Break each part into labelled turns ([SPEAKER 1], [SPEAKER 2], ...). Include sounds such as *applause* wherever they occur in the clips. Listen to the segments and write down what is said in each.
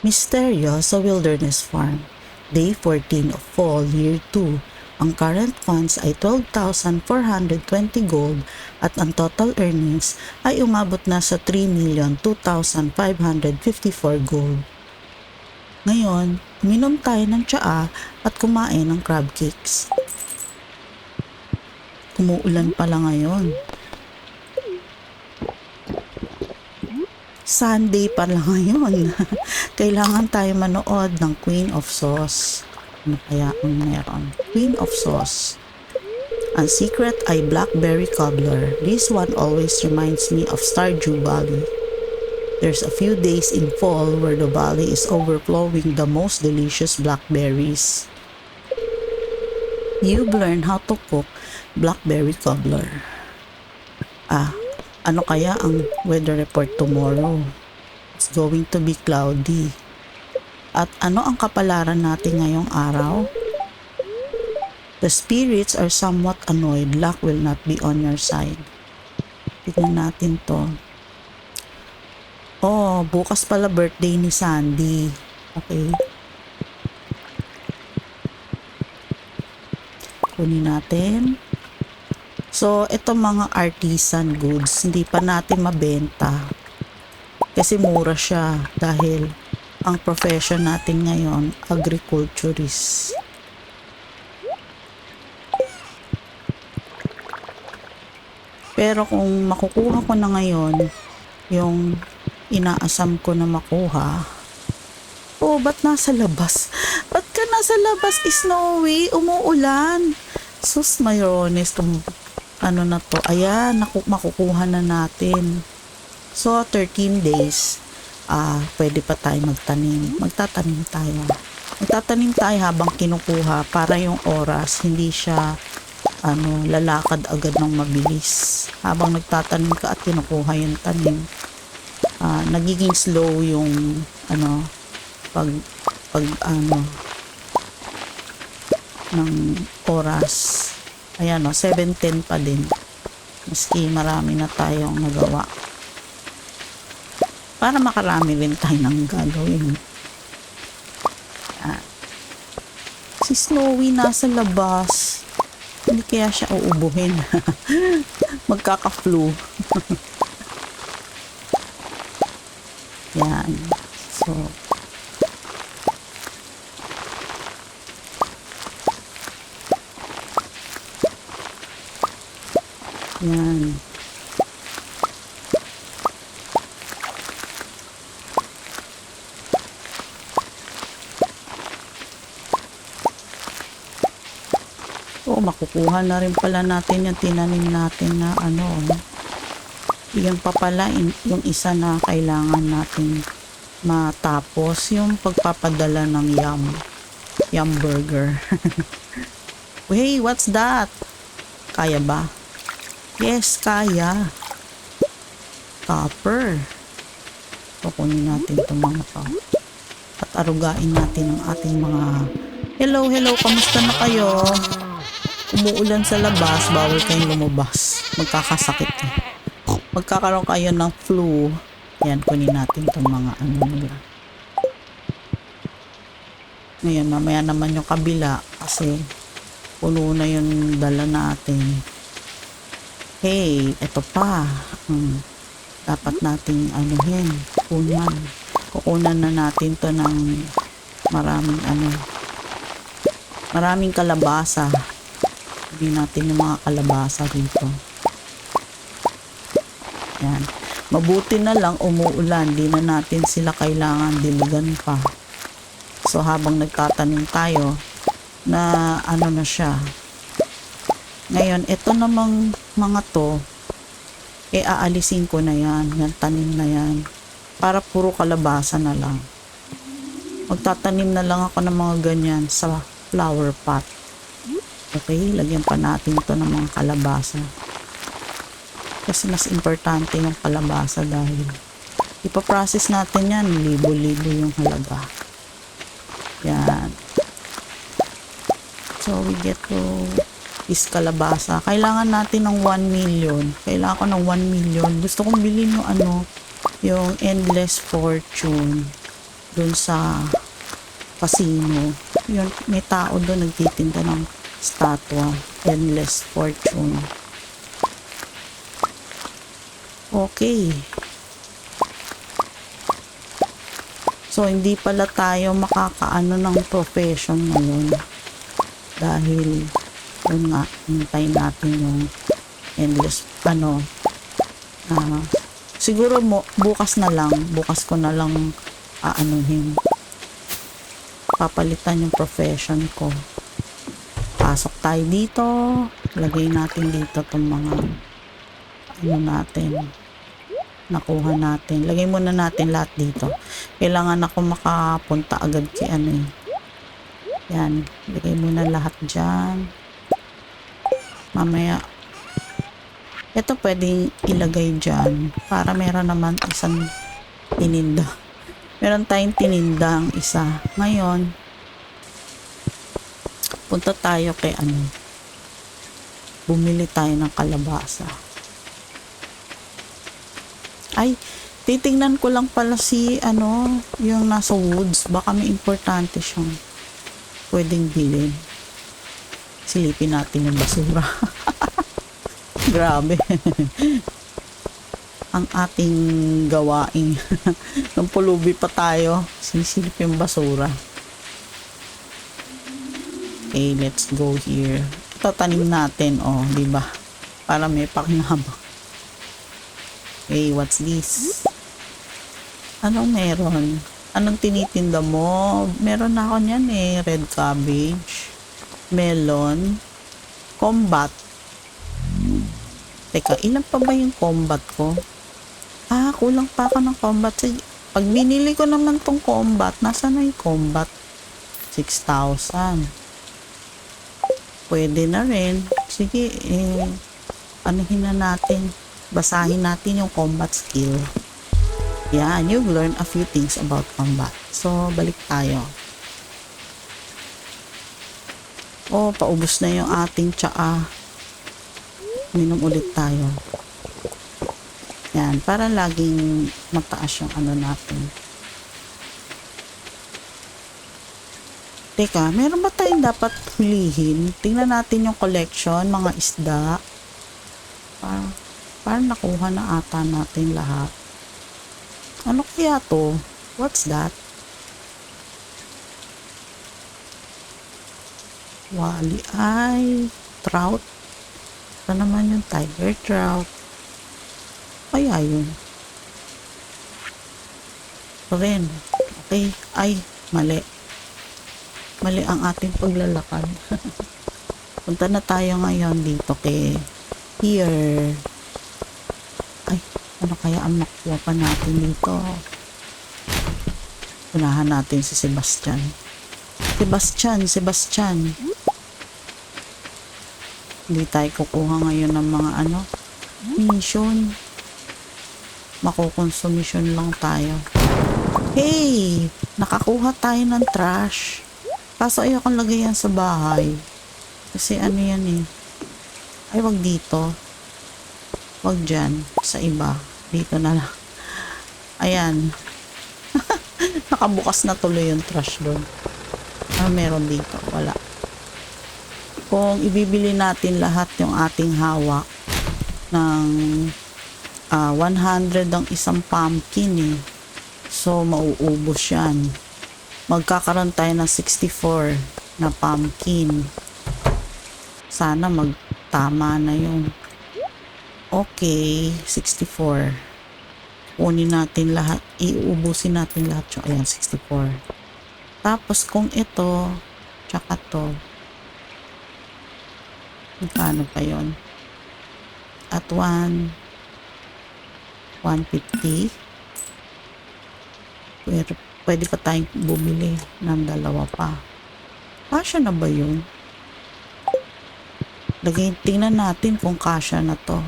[SPEAKER 1] Misteryo sa Wilderness Farm. Day 14 of Fall, Year 2. Ang current funds ay 12,420 gold at ang total earnings ay umabot na sa 3,02,554 gold. Ngayon, uminom tayo ng tsaa at kumain ng crab cakes. Kumuulan pala ngayon. Sunday pa lang ngayon. *laughs* Kailangan tayo manood ng Queen of Sauce. Ano kaya ang meron? Queen of Sauce. Ang secret ay blackberry cobbler. This one always reminds me of Stardew Valley. There's a few days in fall where the valley is overflowing the most delicious blackberries. You've learned how to cook blackberry cobbler. Ah, ano kaya ang weather report tomorrow? It's going to be cloudy. At ano ang kapalaran natin ngayong araw? The spirits are somewhat annoyed. Luck will not be on your side. Tignan natin to. Oh, bukas pala birthday ni Sandy. Okay. Kunin natin. So, ito mga artisan goods, hindi pa natin mabenta. Kasi mura siya dahil ang profession natin ngayon, agriculturist. Pero kung makukuha ko na ngayon, yung inaasam ko na makuha, oh, ba't nasa labas? Ba't ka nasa labas, Snowy? Umuulan. Sus, mayrones, tong ano na to. Ayan, naku- makukuha na natin. So, 13 days, ah, pwede pa tayo magtanim. Magtatanim tayo. Magtatanim tayo habang kinukuha para yung oras hindi siya ano, lalakad agad ng mabilis. Habang nagtatanim ka at kinukuha yung tanim, ah, nagiging slow yung ano, pag, pag ano, ng oras. Ayan o, 7.10 pa din. Maski marami na tayong nagawa para makarami rin tayo ng gagawin. Ah. Si Snowy nasa labas. Hindi kaya siya uubuhin. *laughs* Magkaka-flu. *laughs* Yan. So, yan. Oo, makukuha na rin pala natin yung tinanim natin na ano. Yan pa pala yung isa na kailangan natin matapos yung pagpapadala ng yum. Yum burger. *laughs* hey, what's that? Kaya ba? Yes, kaya. Copper. Kukunin natin itong mga to. At arugain natin ang ating mga Hello, hello, kamusta na kayo? umuulan sa labas, bawal kayong lumabas. Magkakasakit eh. Magkakaroon kayo ng flu. Yan, kunin natin itong mga ano nila. Ngayon, mamaya naman yung kabila kasi puno na yung dala natin. Hey, eto pa. Hmm, dapat nating anuhin, kunan. Kukunan na natin to ng maraming ano, maraming kalabasa. Hindi natin yung mga kalabasa dito. Yan. Mabuti na lang umuulan. Di na natin sila kailangan diligan pa. So habang nagtatanim tayo, na ano na siya. Ngayon, ito namang mga to, e aalisin ko na yan. Yan, tanim na yan. Para puro kalabasa na lang. Magtatanim na lang ako ng mga ganyan sa flower pot. Okay, lagyan pa natin to ng mga kalabasa. Kasi mas importante yung kalabasa dahil ipaprocess natin yan, libo-libo yung halaga. Yan. So, we get to is kalabasa. Kailangan natin ng 1 million. Kailangan ko ng 1 million. Gusto kong bilhin yung ano, yung Endless Fortune. dun sa casino. Yun, may tao doon nagtitinda ng statwa. Endless fortune. Okay. So, hindi pala tayo makakaano ng profession ngayon. Dahil, yun nga, hintay natin yung endless, ano, ah, siguro mo, bukas na lang, bukas ko na lang aanuhin. Papalitan yung profession ko. Pasok tayo dito, lagay natin dito tong mga, ano natin, nakuha natin. Lagay muna natin lahat dito. Kailangan ako makapunta agad kay ano eh. Yan. Lagay muna lahat dyan. Mamaya. Ito pwedeng ilagay dyan. Para meron naman isang tininda. Meron tayong tinindang isa. Ngayon, punta tayo kay ano. Bumili tayo ng kalabasa. Ay, titingnan ko lang pala si ano, yung nasa woods. Baka may importante siyang pwedeng bilhin. Silipin natin yung basura. *laughs* Grabe. Ang ating gawaing. *laughs* Nung pulubi pa tayo, sisilip yung basura. Okay, let's go here. Tatanim natin, oh, di ba? Para may pakinabang. Okay, what's this? Anong meron? Anong tinitinda mo? Meron na ako niyan eh. Red cabbage, melon, combat. Teka, ilan pa ba yung combat ko? Ah, kulang pa ako ng combat. Sige, pag binili ko naman tong combat, nasa na yung combat? 6,000. Pwede na rin. Sige, eh, anuhin na natin. Basahin natin yung combat skill. Yan, you've learned a few things about combat. So, balik tayo. Oh, paubos na yung ating tsaa. Minom ulit tayo. Yan, para laging mataas yung ano natin. Teka, meron ba tayong dapat hulihin? Tingnan natin yung collection, mga isda. Parang, parang nakuha na ata natin lahat. Ano kaya to? What's that? Wali ay trout. Ito naman yung tiger trout. Kaya yun. Ito rin. Okay. Ay, mali. Mali ang ating paglalakad. *laughs* Punta na tayo ngayon dito kay here. Ay, ano kaya ang makuha pa natin dito? Unahan natin si Sebastian. Sebastian, Sebastian. Hindi tayo kukuha ngayon ng mga ano, mission. Makukonsumisyon lang tayo. Hey! Nakakuha tayo ng trash. Kaso ayokong lagay yan sa bahay. Kasi ano yan eh. Ay, wag dito. Wag dyan. Sa iba. Dito na lang. Ayan. *laughs* Nakabukas na tuloy yung trash doon. Ano meron dito? Wala. Kung ibibili natin lahat yung ating hawak ng ah, 100 ang isang pumpkin eh. So, mauubos yan. Magkakaroon tayo ng 64 na pumpkin. Sana magtama na yung Okay, 64. Kunin natin lahat, iubusin natin lahat yung, ayan, 64. Tapos kung ito, tsaka to, magkano pa yon At 1, 150. Pero pwede pa tayong bumili ng dalawa pa. Kasya na ba yun? Lagay, tingnan natin kung kasya na to.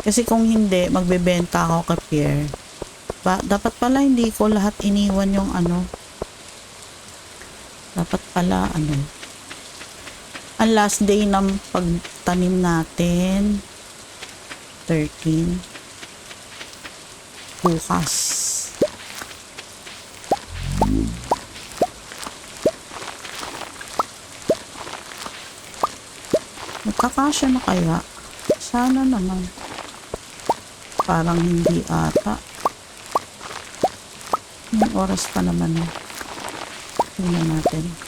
[SPEAKER 1] Kasi kung hindi, magbebenta ako kay Pierre. Ba, dapat pala hindi ko lahat iniwan yung ano. Dapat pala ano ang last day ng pagtanim natin 13 bukas. Magkakasya na kaya? Sana naman. Parang hindi ata. May oras pa naman. Na tingnan natin.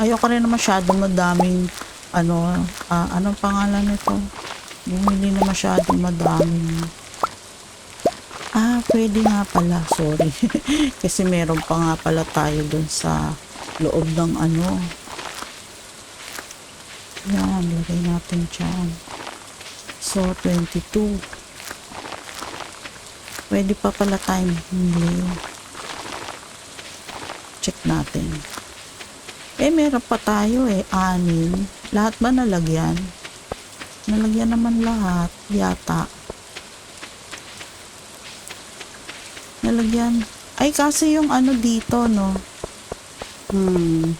[SPEAKER 1] Ayoko rin na masyado madaming ano, ah, anong pangalan nito? Bumili na masyadong madaming Ah, pwede nga pala. Sorry. *laughs* Kasi meron pa nga pala tayo dun sa loob ng ano. Yan, lagay natin dyan. So, 22. Pwede pa pala tayo hindi. Check natin. Eh, meron pa tayo eh. Anim. Lahat ba nalagyan? Nalagyan naman lahat. Yata. Nalagyan. Ay, kasi yung ano dito, no? Hmm.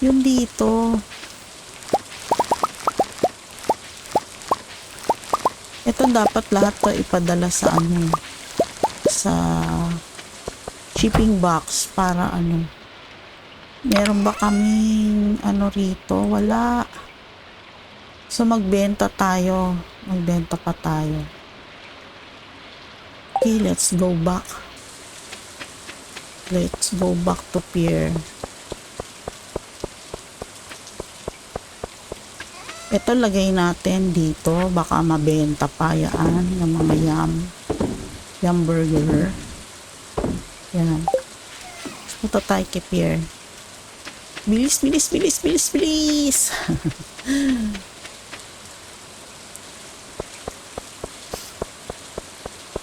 [SPEAKER 1] Yung dito. Ito dapat lahat to ipadala sa ano, sa shipping box para ano. Meron ba kaming ano rito? Wala. So magbenta tayo. Magbenta pa tayo. Okay, let's go back. Let's go back to pier. Ito lagay natin dito. Baka mabenta pa yan. Yung mga yum. Yum burger. Yan. Punta tayo kay pier. Bilis, bilis, bilis, bilis, bilis. *laughs*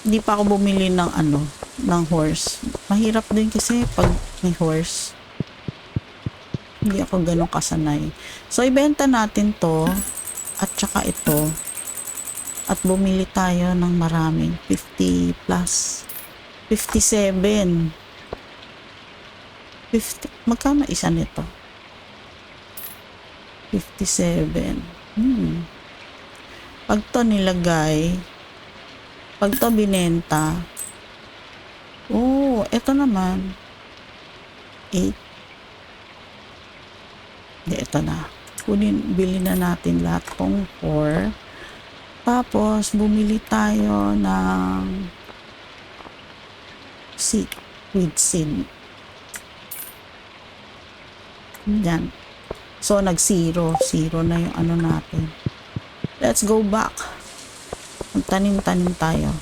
[SPEAKER 1] Hindi pa ako bumili ng ano, ng horse. Mahirap din kasi pag may horse. Hindi ako ganun kasanay. So, ibenta natin to at saka ito. At bumili tayo ng maraming 50 plus 57 50 magkano isa nito 57 hmm. pag to nilagay pag to binenta oh eto naman. 8 hindi ito na. Kunin bili na natin lahat tong 4 tapos bumili tayo ng seed with seed yan so nag zero zero na yung ano natin. Let's go back. Magtanim-tanim tayo.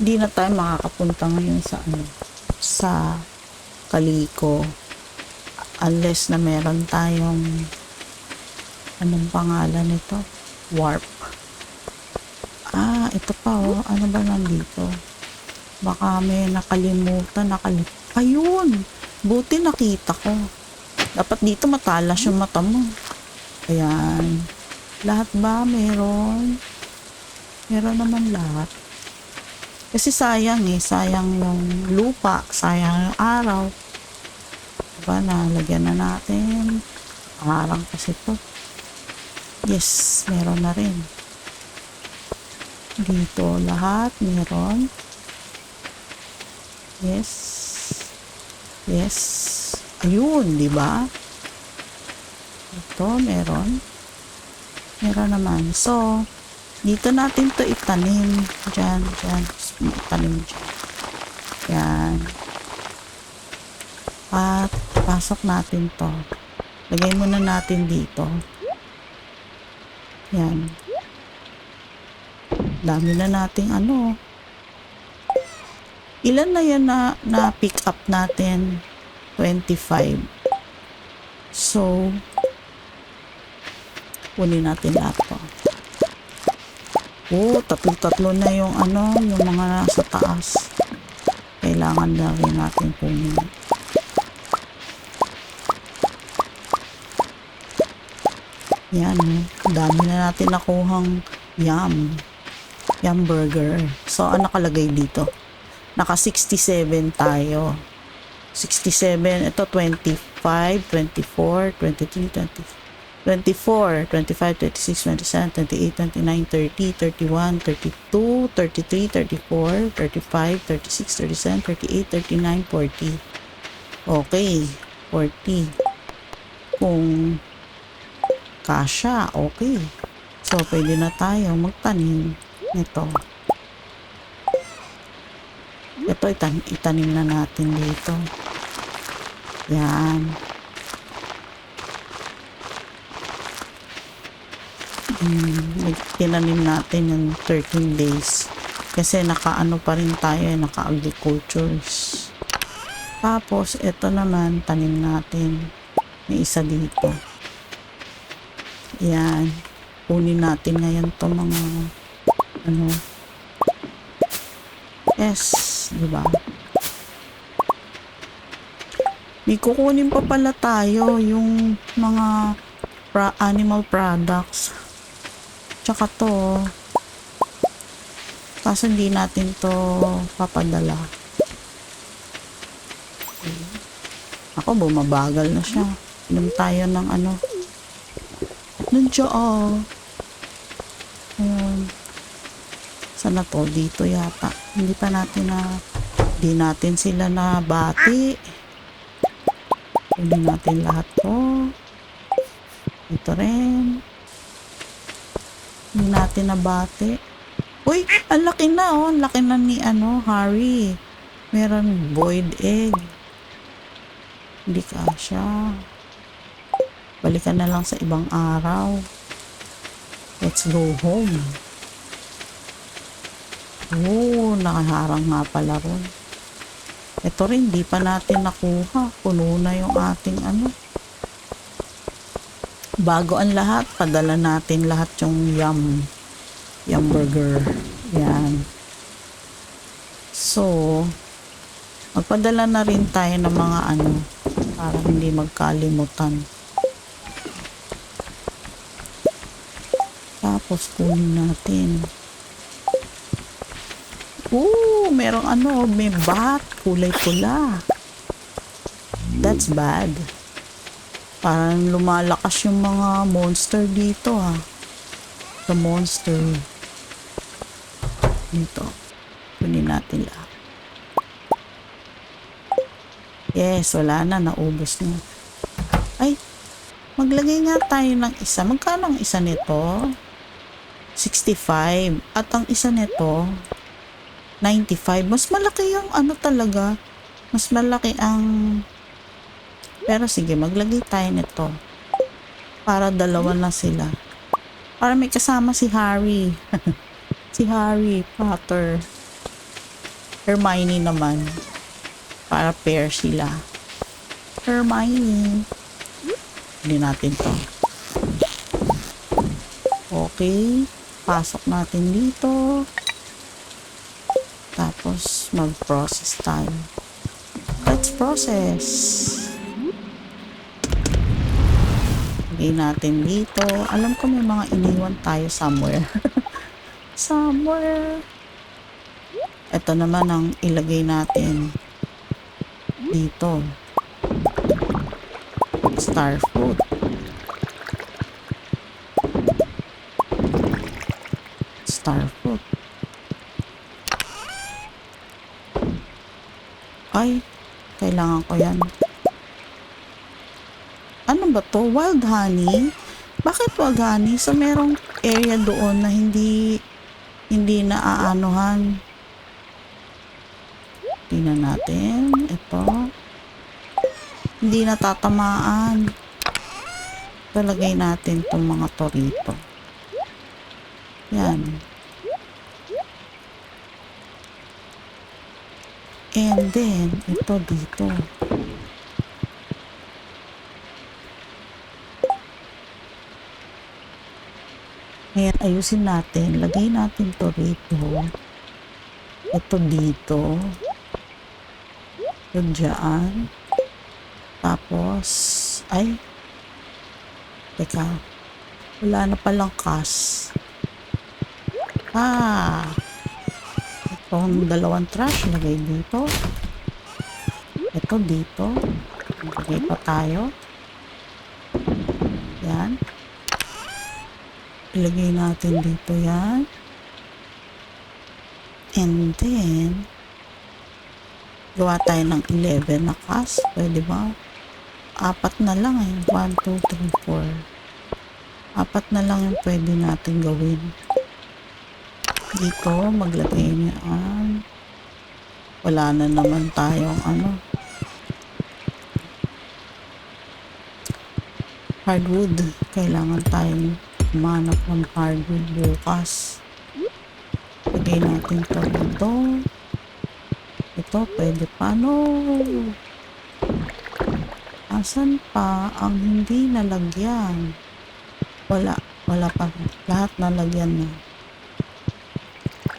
[SPEAKER 1] Hindi na tayo makakapunta ngayon sa ano sa kaliko. Unless na meron tayong anong pangalan nito? Warp. Ah ito pa oh. Ano ba nandito? Baka may nakalimutan nakalit ayun! Buti nakita ko dapat dito matalas yung mata mo. Ayan. Lahat ba meron? Meron naman lahat. Kasi sayang eh. Sayang yung lupa. Sayang yung araw. Diba? Nalagyan na natin. Arang kasi to. Yes, meron na rin. Dito lahat. Meron. Yes. Yes. Ayun, di ba? Ito, meron. Meron naman. So, dito natin to itanim. Diyan, diyan. Itanim dyan. Yan. At, pasok natin to. Lagay muna natin dito. Yan. Dami na nating ano. Ilan na yan na, na pick up natin? 25. So, kunin natin lahat to. Oh, tatlo-tatlo na yung ano, yung mga nasa taas. Kailangan na rin natin kunin. Yan, oh. Dami na natin nakuhang yum. Yum burger. So, ano nakalagay dito? Naka 67 tayo. 67, ito 25, 24, 23, 20, 24, 25, 26, 27, 28, 29, 30, 31, 32, 33, 34, 35, 36, 37, 38, 39, 40. Okay, 40. Kung kasya, okay. So, pwede na tayo magtanim nito. Ito, itan itanim na natin dito. Yan. Hmm, tinanim natin yung 13 days. Kasi nakaano pa rin tayo, eh, naka-agricultures. Tapos, ito naman, tanim natin. May isa dito. Yan. Kunin natin ngayon to mga ano. Yes, di ba? May kukunin pa pala tayo yung mga pra animal products. Tsaka to. Kaso hindi natin to papadala. Ako, bumabagal na siya. Inom tayo ng ano. Nandiyan ah. Ayan. Sana to? Dito yata. Hindi pa natin na... Hindi natin sila na bati. Hindi natin lahat to. Ito rin. Hindi natin nabati. Uy! Ang laki na oh. Ang laki na ni ano, Harry. Meron void egg. Hindi kasha. Balikan na lang sa ibang araw. Let's go home. Oh, nakaharang nga pala ron. Ito rin, di pa natin nakuha. Puno na yung ating ano. Bago ang lahat, padala natin lahat yung yum. Yum burger. Yan. So, magpadala na rin tayo ng mga ano, para hindi magkalimutan. Tapos kunin natin. Ooh, merong ano, may bat, kulay pula. That's bad. Parang lumalakas yung mga monster dito ha. The monster. Dito. Kunin natin lahat. Yes, wala na, naubos na. Ay, maglagay nga tayo ng isa. Magkano ang isa nito? 65. At ang isa nito, 95. Mas malaki yung ano talaga. Mas malaki ang... Pero sige, maglagay tayo nito. Para dalawa na sila. Para may kasama si Harry. *laughs* si Harry Potter. Hermione naman. Para pair sila. Hermione. Hindi natin to. Okay. Pasok natin dito. Tapos, mag-process tayo. Let's process. Lagay natin dito. Alam ko may mga iniwan tayo somewhere. *laughs* somewhere. Ito naman ang ilagay natin dito. Star fruit. Star fruit. Ay, kailangan ko yan. Ano ba to? Wild honey? Bakit wild honey? So, merong area doon na hindi hindi naaanuhan. Tingnan natin. Ito. Hindi natatamaan. Talagay natin itong mga to rito. Yan. And then, ito dito. Ngayon, ayusin natin. Lagay natin to rito. Ito dito. Ito dyan. Tapos, ay, teka, wala na palang kas. Ah, itong dalawang trash, lagay dito. Ito dito. Lagay pa tayo. Yan. Ilagay natin dito yan. And then, gawa tayo ng 11 na kas. Pwede ba? apat na lang eh. 1, 2, 3, 4. Apat na lang yung pwede natin gawin. Dito, maglagay niyan. Wala na naman tayong ano. Hardwood. Kailangan tayong manap ng hardwood bukas. Lagay natin to dito. Ito, pwede pa. No! Asan pa ang hindi nalagyan? Wala. Wala pa. Lahat nalagyan na.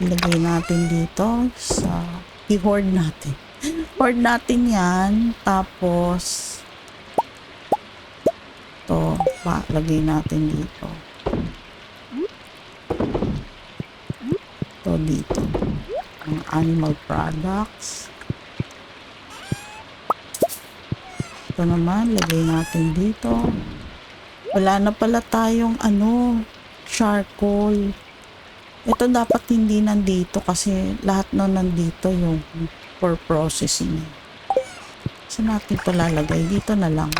[SPEAKER 1] Ilagay natin dito sa i-hoard natin. *laughs* Hoard natin yan. Tapos to pa, lagay natin dito. To dito. Ang animal products. Ito naman, lagay natin dito. Wala na pala tayong ano, charcoal. Ito dapat hindi nandito kasi lahat na nandito yung for processing. Saan natin ito lalagay? Dito na lang.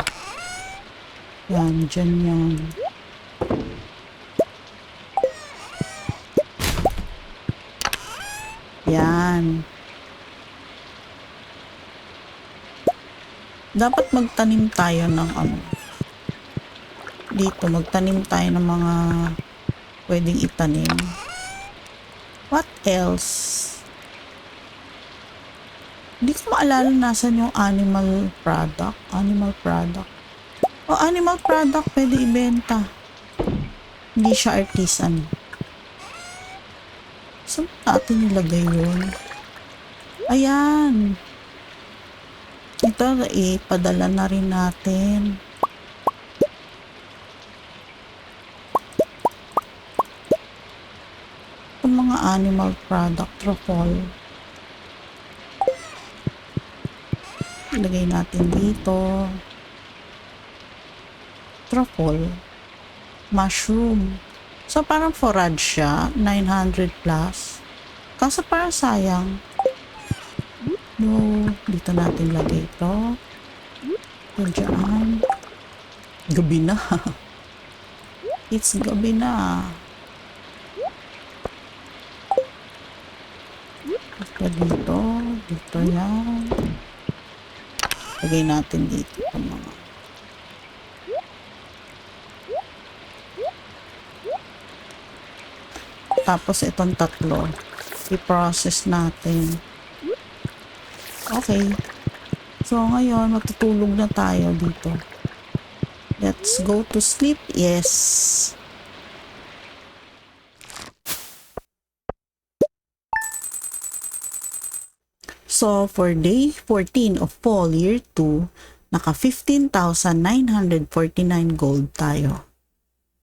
[SPEAKER 1] Yan, dyan yan. Yan. Dapat magtanim tayo ng ano. Dito, magtanim tayo ng mga pwedeng itanim. What else? Hindi ko maalala nasan yung animal product. Animal product. O animal product pwede ibenta. Hindi siya artisan. Saan natin nilagay yun? Ayan. Ito, ipadala na rin natin. Animal product, truffle. Ilagay natin dito. Truffle. Mushroom. So, parang forage siya. 900 plus. Kaso parang sayang. No, dito natin lagay ito. Dyan. Gabi na. *laughs* It's gabi na. Ito dito. Dito yan. Lagay natin dito ang mga Tapos itong tatlo, i-process natin. Okay. So ngayon, matutulog na tayo dito. Let's go to sleep. Yes. So, for day 14 of fall year 2, naka 15,949 gold tayo.